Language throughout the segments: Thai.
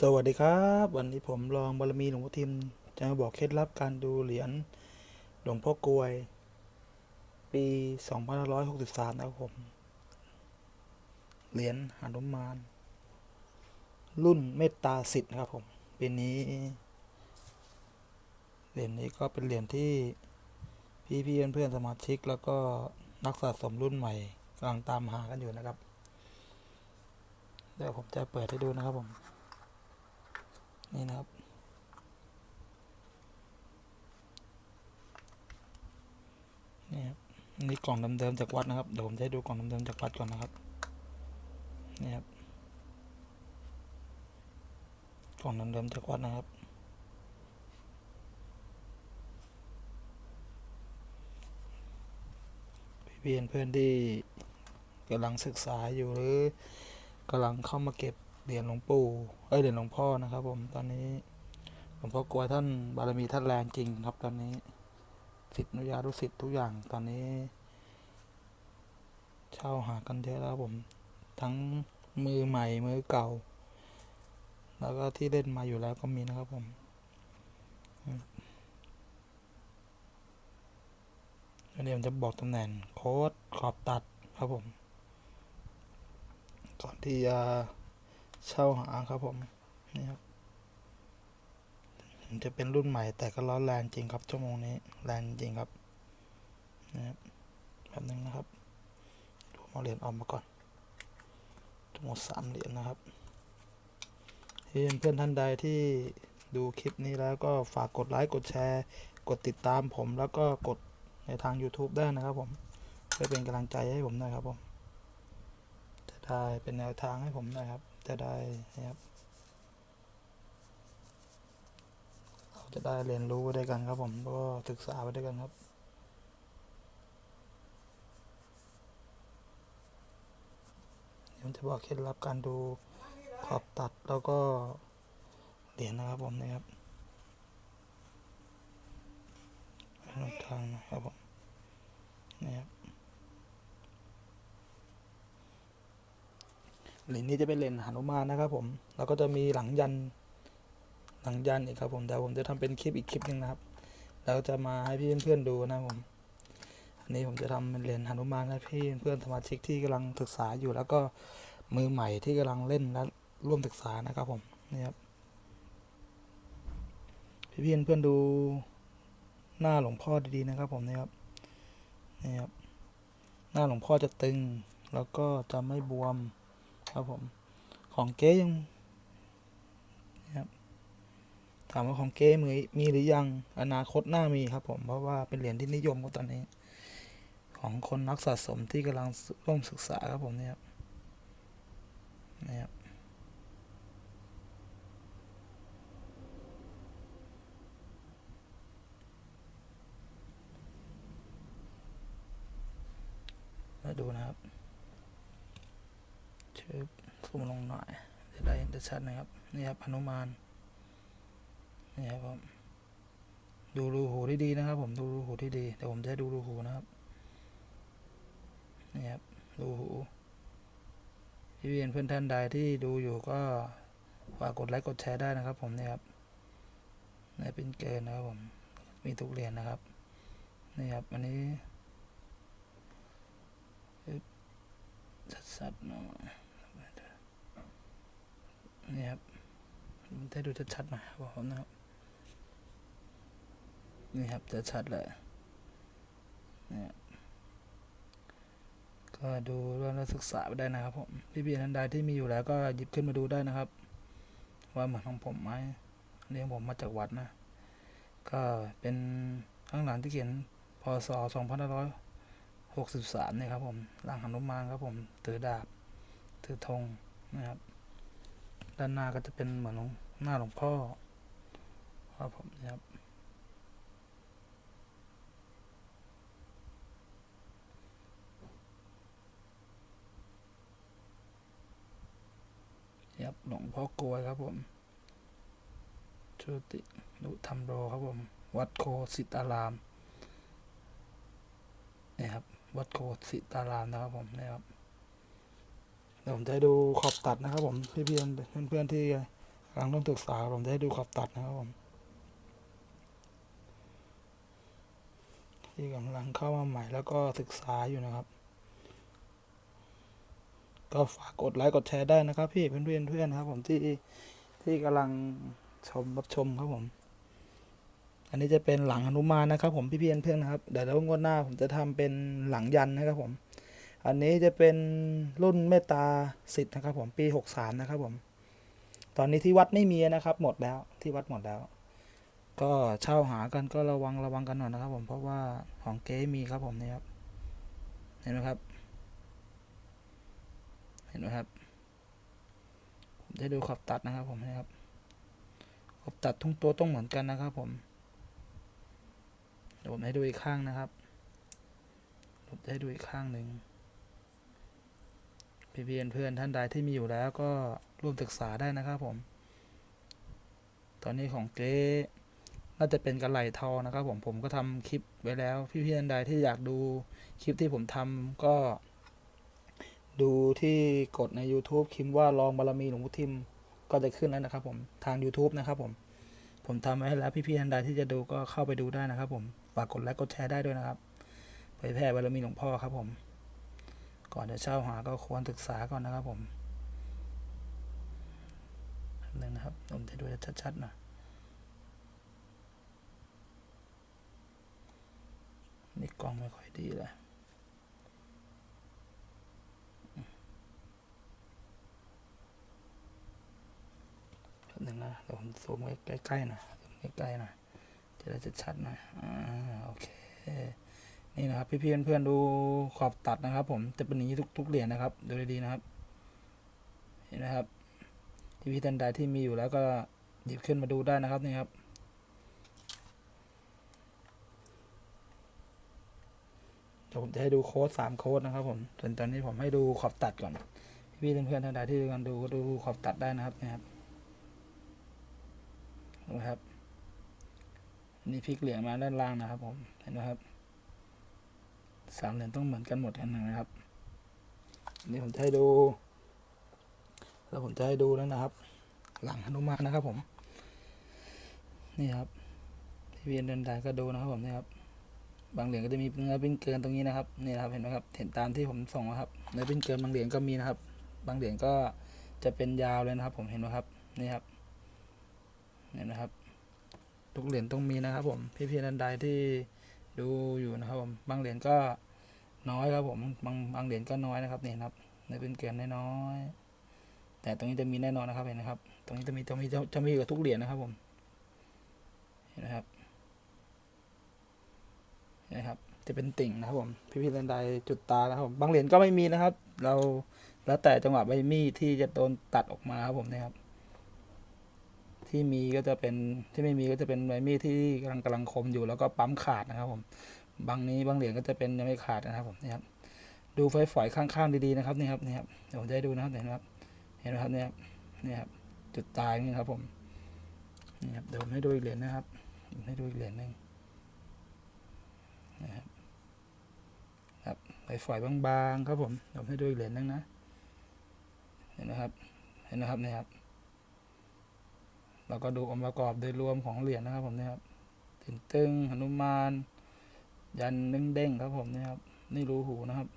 สวัสดีครับ วันนี้ผมรองบารมีหลวงพ่อทิม จะมาบอกเคล็ดลับการดูเหรียญหลวงพ่อกลวย ปี2563นะครับผม เหรียญหนุมาน รุ่นเมตตาสิทธิ์นะครับผมปีนี้ เหรียญนี้ก็เป็นเหรียญที่พี่พี่เพื่อนๆสมาชิก แล้วก็นักสะสมรุ่นใหม่กำลังตามหากันอยู่นะครับ เดี๋ยวผมจะเปิดให้ดูนะครับผม นี่นะครับ นี่ครับนี่กล่องเดิมๆจากวัดนะครับ เดี๋ยวผมจะดูกล่องเดิมๆจากวัดก่อนนะครับ นี่ครับ กล่องเดิมๆจากวัดนะครับ เพี่ๆเพื่อนที่กำลังศึกษาอยู่หรือกำลังเข้ามาเก็บ เหรียญหลวงปู่ เอ้ยเหรียญหลวงพ่อนะครับ ผม ตอนนี้หลวงพ่อกลัวท่านบารมีท่านแรงจริงครับ ตอนนี้สิทธิอนุญาตุสิทธิ์ทุกอย่างตอนนี้ เช่าหากันเยอะแล้วผม ทั้งมือใหม่มือเก่า แล้วก็ที่เล่นมาอยู่แล้วก็มีนะครับผมอืมอันนี้ผมจะบอกตำแหน่งโค้ดขอบตัดครับผม ก่อนที่จะ เช่าหาครับผม นี่ครับจะเป็นรุ่นใหม่แต่ก็ร้อนแรงจริงครับชั่วโมงนี้แรงจริงครับนะครับแบบนึงนะครับดูมาเหรียญออกมาก่อนทั้งหมดสามเหรียญนะครับเพื่อนเพื่อนท่านใดที่ดูคลิปนี้แล้วก็ฝากกดไลค์กดแชร์ กดติดตามผมแล้วก็กดในทาง YouTube ได้นะครับผมเพื่อเป็นกำลังใจให้ผมหนะครับผมจะได้เป็นแนวทางให้ผมนะครับ จะได้นะครับ เราจะได้เรียนรู้ไปด้วยกันครับผมก็ศึกษาไปด้วยกันครับเดี๋ยวผมจะบอกเคล็ดลับการดูขอบตัดแล้วก็เหรียญนะครับผมนะครับแนวทางนะครับผมนี่ครับ เหรียญนี้จะเป็นเหรียญหนุมานนะครับ ผมแล้วก็จะมีหลังยันหลังยันอีกครับผมแต่ผมจะทำเป็นคลิปอีกคลิปหนึ่งนะครับ แล้วจะมาให้พี่เพื่อนๆดูนะครับผมอันนี้ผมจะทำเป็นเหรียญหนุมานให้พี่เพื่อนสมาชิกที่กำลังศึกษาอยู่ แล้วก็มือใหม่ที่กำลังเล่นและร่วมศึกษานะครับผมนี่ครับพี่เพื่อนเพื่อนดูหน้าหลวงพ่อดีๆนะครับ ผมนี่ครับนี่ครับหน้าหลวงพ่อจะตึง แล้วก็จะไม่บวม ครับผมของเก๊ยังนะครับถามว่าของเก๊มีมีหรือยังอนาคตหน้ามีครับผมเพราะว่าเป็นเหรียญที่นิยมครับตอนนี้ ของคนนักสะสมที่กำลังร่วมศึกษาครับผมเนี่ยครับนี่ครับมาดูนะครับ เชิบซูมลงหน่อยจะได้เห็นชัดนะครับ นี่ครับหนุมานนี่ครับผมดูรูหูที่ดีนะครับ ผมดูรูหูที่ดีแต่ผมจะดูรูหูนะครับนี่ครับรูหูพี่เพียนเพื่อนท่านใดที่ดูอยู่ก็ฝากกดไลค์กดแชร์ได้นะครับ ผมนี่ครับนี่เป็นเกณฑ์นะครับผมมีทุกเหรียญนะครับนี่ครับอันนี้ชัดๆหน่อย นี่ครับมันได้ดูชัดๆหน่อยครับผมนะครับ นี่ครับจะชัดเลยนี่ก็ดูเรื่องศึกษาไปได้นะครับผมพี่เบียร์ทันใดที่มีอยู่แล้วก็หยิบขึ้นมาดูได้นะครับ ว่าเหมือนของผมไหมอันนี้ของผมมาจากวัดนะ ก็เป็นข้างหลังที่เขียนพศ2563เนี่ยครับผมหลังหนุมานครับผมถือดาบถือธงนะครับ ด้านหน้าก็จะเป็นเหมือนหลวงหน้าหลวงพ่อครับผมนะครับครับหลวงพ่อกลวยครับผมชุตินุธรรมโรครับผม วัดโคสิตารามนี่ครับ วัดโคสิตารามนะครับผมนี่ครับ เดี๋ยวผมจะให้ดูขอบตัดนะครับผมพี่เพื่อนเพื่อนๆที่กำลังต้องศึกษาผมจะให้ดูขอบตัดนะครับผมที่กำลังเข้ามาใหม่แล้วก็ศึกษาอยู่นะครับ ก็ฝากกดไลค์กดแชร์ได้นะครับ พี่เพื่อนเพื่อนเพื่อนะครับ ผมที่ที่กำลังชมรับชมครับผม อันนี้จะเป็นหลังหนุมานนะครับ ผมพี่พี่เพื่อนๆนะครับเดี๋ยวแล้วงวดหน้าผมจะทำเป็นหลังยันนะครับผม อันนี้จะเป็นรุ่นเมตตาสิทธิ์นะครับผมปีหกสามนะครับผม ตอนนี้ที่วัดไม่มีนะครับหมดแล้วที่วัดหมดแล้ว ก็เช่าหากันก็ระวังระวังกันหน่อยนะครับผมเพราะว่าของเก๊มีครับผมนี่ครับเห็นไหมครับ เห็นไหมครับผมจะดูขอบตัดนะครับผมนะครับขอบตัดทุกตัวต้องเหมือนกันนะครับผมเดี๋ยวผมให้ดูอีกข้างนะครับผมจะให้ดูอีกข้างหนึ่ง พี่เพื่อนเพื่อนท่านใดที่มีอยู่แล้วก็ร่วมศึกษาได้นะครับผม ตอนนี้ของเก๊น่าจะเป็นกระไหลทองนะครับ ผมผมก็ทำคลิปไว้แล้ว พี่เพื่อนใดที่อยากดูคลิปที่ผมทำก็ ดูที่กดใน YouTube คิมว่าลองบารมีหลวงพุทิมก็จะขึ้นแล้วนะครับ ผมทาง YouTube นะครับ ผม ผมทำไว้ให้แล้วพี่ๆท่านใดที่จะดูก็เข้าไปดูได้นะครับ ผมฝากกดไลค์กดแชร์ได้ด้วยนะครับเผยแพร่บารมีหลวงพ่อครับผม ก่อนจะเช่าหาก็ควรศึกษาก่อนนะครับผมหนึ่งนะครับ ผมจะดูชัดๆหน่อยนี่กล้องไม่ค่อยดีเลยแป๊บนึงนะเดี๋ยวผมซูมไว้ใกล้ๆหน่อยใกล้ๆหน่อยจะได้ชัดๆหน่อยอ่าโอเค นี่นะครับพี่ๆเพื่อนๆดูขอบตัดนะครับ ผมจะเป็นอย่างนี้ทุกทุกเหรียญนะครับ ดูดีๆนะครับเห็นไหมครับพี่พี่ท่านใดที่มีอยู่แล้วก็หยิบขึ้นมาดูได้นะครับนี่ครับเดี๋ยวผมจะให้ดูโค้ดสามโค้ดนะครับ ผมส่วนตอนนี้ผมให้ดูขอบตัดก่อนพี่เพื่อนๆท่านใดที่กำลังดูก็ดูขอบตัดได้นะครับนะครับนะครับนี่พลิกเหรียญมาด้านล่างนะครับ ผมเห็นไหมครับ สามเหรียญต้องเหมือนกันหมดกันนะครับนี่ผมจะให้ดู แล้วผมจะให้ดูแล้วนะครับ หลังหนุมานนะครับผม นี่ครับพี่เวียนเดินด้ก็ดูนะครับผมนี่ครับ บางเหรียญก็จะมีเนื้อปิ้นเกินตรงนี้นะครับ นี่นะครับเห็นไหมครับ เห็นตามที่ผมส่งนะครับ เนื้อปิ้นเกินบางเหรียญก็มีนะครับ บางเหรียญก็จะเป็นยาวเลยนะครับ ผมเห็นไหมครับ นี่ครับ เห็นนะครับ ทุกเหรียญต้องมีนะครับ ผม พี่พี่นันใดที่ ดูอยู่นะครับผมบางเหรียญก็น้อยครับผมบางบางเหรียญก็น้อยนะครับนี่นะครับในเป็นเกณฑ์น้อยแต่ตรงนี้จะมีแน่นอนนะครับเห็นนะครับ ตรงนี้จะมีจะมีจะจะมีกับทุกเหรียญนะครับผมเห็นนะครับเห็นนะครับ จะเป็นติ่งนะครับผมพี่พี่นันใดจุดตานะครับผมบางเหรียญก็ไม่มีนะครับ เราแล้วแต่จังหวะใบมีดที่จะโดนตัดออกมาครับผมนะครับ ที่มีก็จะเป็นที่ไม่มีก็จะเป็นใบมีดที่กำลังกำลังคมอยู่แล้วก็ปั๊มขาดนะครับผมบางนี้บางเหรียญก็จะเป็นยังไม่ขาดนะครับผมนี่ครับดูไฟฝอยข้างๆดีๆนะครับนี่ครับนี่ครับเดี๋ยวผมจะให้ดูนะครับเห็นไหมครับเห็นไหมครับนี่ครับนี่ครับจุดตายนี่ครับผมนี่ครับเดี๋ยวผมให้ดูอีกเหรียญนะครับ ให้ดูอีกเหรียญหนึ่งนะครับครับไฟฝอยบางๆครับผมเดี๋ยวผมให้ดูอีกเหรียญหนึงนะเห็นไหมครับเห็นนะครับนี่ครับ เราก็ดูองค์ประกอบโดยรวมของเหรียญนะครับผมเนี่ยครับตินตึงหนุมาน ยันนึ่งเด้งครับผมเนี่ยครับ นี่รูหูนะครับ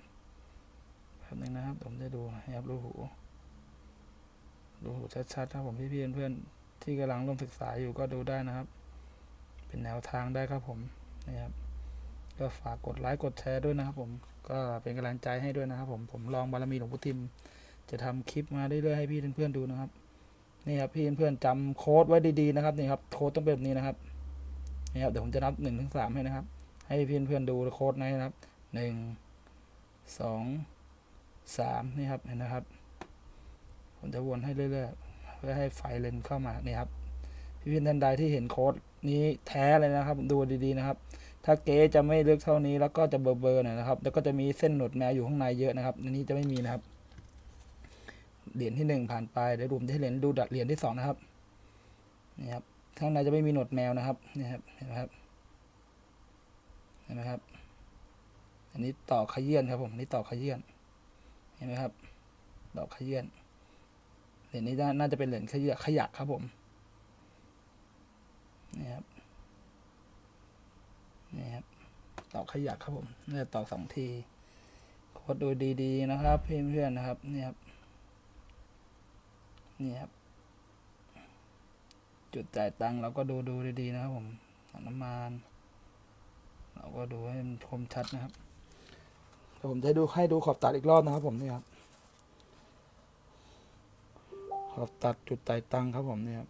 แบบนึงนะครับ ผมจะดูนะครับรูหูรูหูชัดๆครับผมพี่ๆเพื่อนๆที่กำลังร่วมศึกษาอยู่ก็ดูได้นะครับ เป็นแนวทางได้ครับผมนี่ครับก็ฝากกดไลค์กดแชร์ด้วยนะครับ ผมก็เป็นกำลังใจให้ด้วยนะครับ ผมผมลองบารมีหลวงพุทิม จะทำคลิปมาเรื่อยๆให้พี่เพื่อนๆดูนะครับ นี่ครับพี่เพื่อนจำโค้ดไว้ดีๆนะครับนี่ครับโค้ดต้องเป็นแบบนี้นะครับนี่ครับเดี๋ยวผมจะนับหนึ่งถึงสามให้นะครับ ให้พี่เพื่อนดูโค้ดนะครับหนึ่งสองสามนี่ครับเห็นนะครับ ผมจะวนให้เรื่อยๆเพื่อให้ไฟเลนเข้ามานี่ครับพี่เพื่อนท่านใดที่เห็นโค้ดนี้แท้เลยนะครับ ดูดีๆนะครับ ถ้าเก๊จะไม่เลือกเท่านี้แล้วก็จะเบลอๆหน่อยนะครับ แล้วก็จะมีเส้นหนวดแมวอยู่ข้างในเยอะนะครับอันนี้จะไม่มีนะครับ เหรียญที่หนึ่งผ่านไปเดี๋ยวมจะให้เหรียญดูดัดเหรียญที่สองนะครับนี่ครับข้างในจะไม่มีหนวดแมวนะครับนี่ครับเห็นไหมครับเห็นไหมครับ อันนี้ต่อขยื่นครับผมนี่ต่อขยื่นเห็นไหมครับต่อขยื่นเหรียญนี้น่าจะเป็นเหรียญขยักขยักครับผมนี่ครับนี่ครับตอกขยักครับผมน่าจะตอกสองทีกดดูดีๆนะครับเพื่อนๆนะครับนี่ครับ นี่ครับ จุดจ่ายตังค์เราก็ดูดูดีๆนะครับผมน้ำมันเราก็ดูให้มันคมชัดนะครับเดี๋ยวผมจะดูให้ดูขอบตัดอีกรอบนะครับ ผมนี่ครับขอบตัดจุดจ่ายตังค์ครับผมนี่ครับ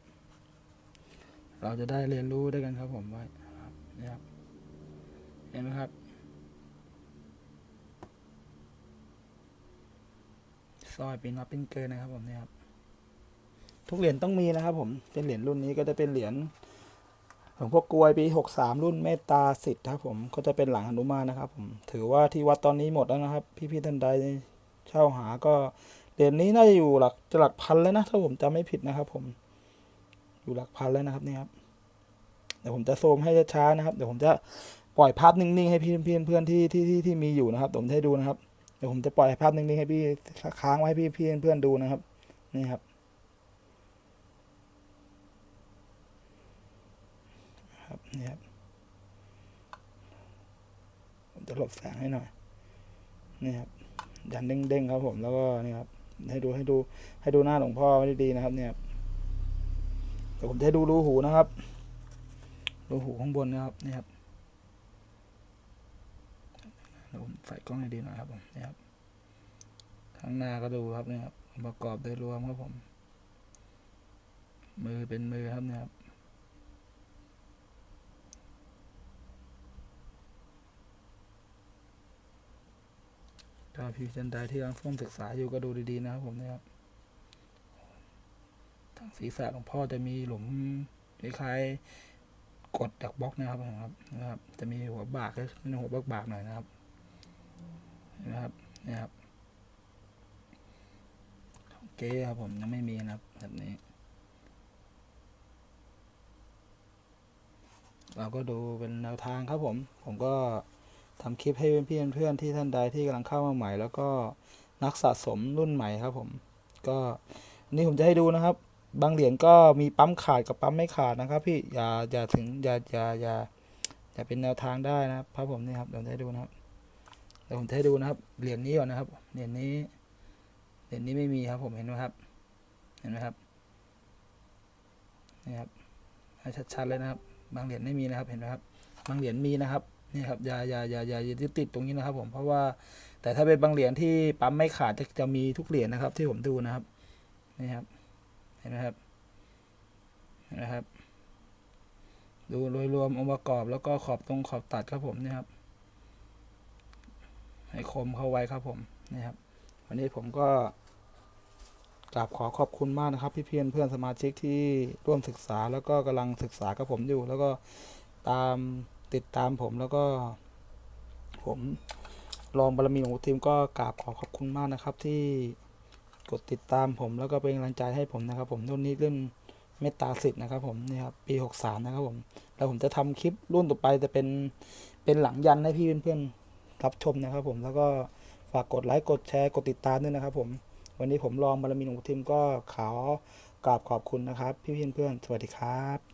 เราจะได้เรียนรู้ด้วยกันครับ ผมไว้นี่ครับเห็นไหมครับซอยปีนมาเป็นเกินนะครับผมนี่ครับ ทุกเหรียญต้องมีนะครับผมเป็นเหรียญรุ่นนี้ก็จะเป็นเหรียญหลวงพ่อกลวยปีหกสามรุ่นเมตตาสิทธิ์ครับผมก็จะเป็นหลังหนุมานนะครับผมถือว่าที่วัดตอนนี้หมดแล้วนะครับ พี่ๆท่านใดเช่าหาก็เหรียญนี้น่าจะอยู่หลักจะหลักพันแล้วนะถ้าผมจำไม่ผิดนะครับ ผม อยู่หลักพันแล้วนะครับนี่ครับเดี๋ยวผมจะโซมให้ช้าๆนะครับ เดี๋ยวผมจะปล่อยภาพนิ่งๆให้พี่เพื่อนเพื่อนๆที่ที่ที่ที่มีอยู่นะครับผมให้ดูนะครับ เดี๋ยวผมจะปล่อยภาพนิ่งๆให้พี่ค้างไว้ให้พี่พี่เพื่อนๆดูนะครับ นี่ครับ นี่ครับผมจะหลบแสงให้หน่อยนี่ครับยันเด้งๆครับผมแล้วก็นี่ครับให้ดูให้ดูให้ดูหน้าหลวงพ่อไว้ดีๆนะครับ เนี่ยครับเดี๋ยวผมจะให้ดูรูหูนะครับรูหูข้างบนนะครับนี่ครับเดี๋ยวผมใส่กล้องให้ดีหน่อยครับผมนี่ครับข้างหน้าก็ดูครับนี่ครับประกอบโดยรวมครับผม มือเป็นมือครับเนี่ยครับ ถ้าพี่ท่านใดที่กำลังร่วมศึกษาอยู่ก็ดูดีๆนะครับผมนี่ยครับทางศีรษะหลวงพ่อจะมีหลุมคล้ายๆกดจากบล็อกนะครับนะครับนะครับ จะมีหัวบากก็เป็นหัวบากบากๆหน่อยนะครับนะครับนี่ยครับโอเคครับผมยังไม่มีนะครับแบบนี้ เราก็ดูเป็นแนวทางครับผม ผมก็ ทำคลิปให้เพื่อนๆเพื่อนที่ท่านใดที่กำลังเข้ามาใหม่ แล้วก็นักสะสมรุ่นใหม่ครับผม ก็นี่ผมจะให้ดูนะครับ บางเหรียญก็มีปั๊มขาดกับปั๊มไม่ขาดนะครับ พี่อย่าอย่าถึงอย่าอย่าอย่าอย่าเป็นแนวทางได้นะครับครับผมนี่ครับเดี๋ยวจะให้ดูนะครับเดี๋ยวผมจะให้ดูนะครับเหรียญนี้ก่อนนะครับเหรียญนี้เหรียญนี้ไม่มีครับผมเห็นไหมครับ เห็นไหมครับนี่ครับชัดๆเลยนะครับ บางเหรียญไม่มีนะครับเห็นไหมครับ บางเหรียญมีนะครับ นี่ครับอย่าอย่าอย่าอย่าอย่ายึดติดตรงนี้นะครับ ผมเพราะว่าแต่ถ้าเป็นบางเหรียญที่ปั๊มไม่ขาดจะจะมีทุกเหรียญนะครับ ที่ผมดูนะครับนี่ครับเห็นไหมครับเห็นไหมครับ ดูโดยรวมองค์ประกอบแล้วก็ขอบตรงขอบตัดครับผมนี่ครับ ให้คมเข้าไว้ครับผมนี่ครับ วันนี้ผมก็กราบขอขอบคุณมากนะครับ พี่เพื่อนเพื่อนสมาชิกที่ร่วมศึกษาแล้วก็กำลังศึกษากับผมอยู่ แล้วก็ตาม ติดตามผมแล้วก็ ผมรองบารมีหลวงปู่ทิมก็กราบขอขอบคุณมากนะครับ ที่กดติดตามผมแล้วก็เป็นกำลังใจให้ผมนะครับ ผมรุ่นนี้รุ่นเมตตาสิทธิ์นะครับ ผมนี่ครับปีหกสามนะครับผมแล้วผมจะทำคลิปรุ่นต่อไปจะเป็นเป็นหลังยันให้พี่เพื่อนๆรับชมนะครับ ผมแล้วก็ฝากกดไลค์กดแชร์กดติดตามด้วยนะครับ ผม วันนี้ผมรองบารมีหลวงปู่ทิมก็ขอกราบขอบคุณนะครับ พี่เพื่อนๆสวัสดีครับ